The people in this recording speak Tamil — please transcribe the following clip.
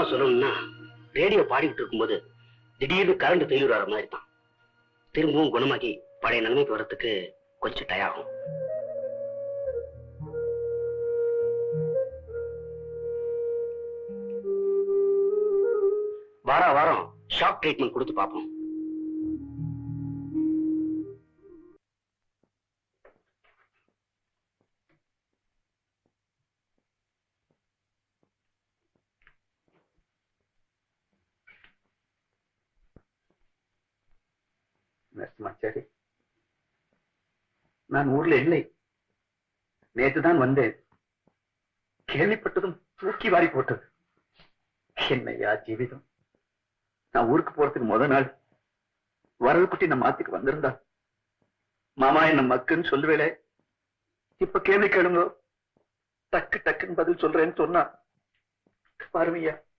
விவரமா சொல்லணும்னா ரேடியோ பாடிக்கிட்டு இருக்கும்போது திடீர்னு கரண்ட் ஃபெயிலியூர் ஆகிற மாதிரி தான். திரும்பவும் குணமாக்கி பழைய நிலைமைக்கு வர்றதுக்கு கொஞ்சம் டயம் ஆகும் வாரம் வாரம் ஷாக் ட்ரீட்மெண்ட் கொடுத்து பார்ப்போம். நரசிம்மாச்சாரி நான் ஊர்ல இல்லை. நேற்று தான் வந்தேன். கேள்விப்பட்டதும் தூக்கி வாரி போட்டது. என்னையா ஜீவிதம்? நான் ஊருக்கு போறதுக்கு முத நாள். வரது குட்டி நம்ம ஆத்துக்கு வந்திருந்தா. மாமா என்ன மக்குன்னு சொல்லுவேளே. இப்ப கேள்வி கேளுங்க. டக்கு டக்குன்னு பதில் சொல்றேன்னு சொன்னா. பாருங்கய்யா.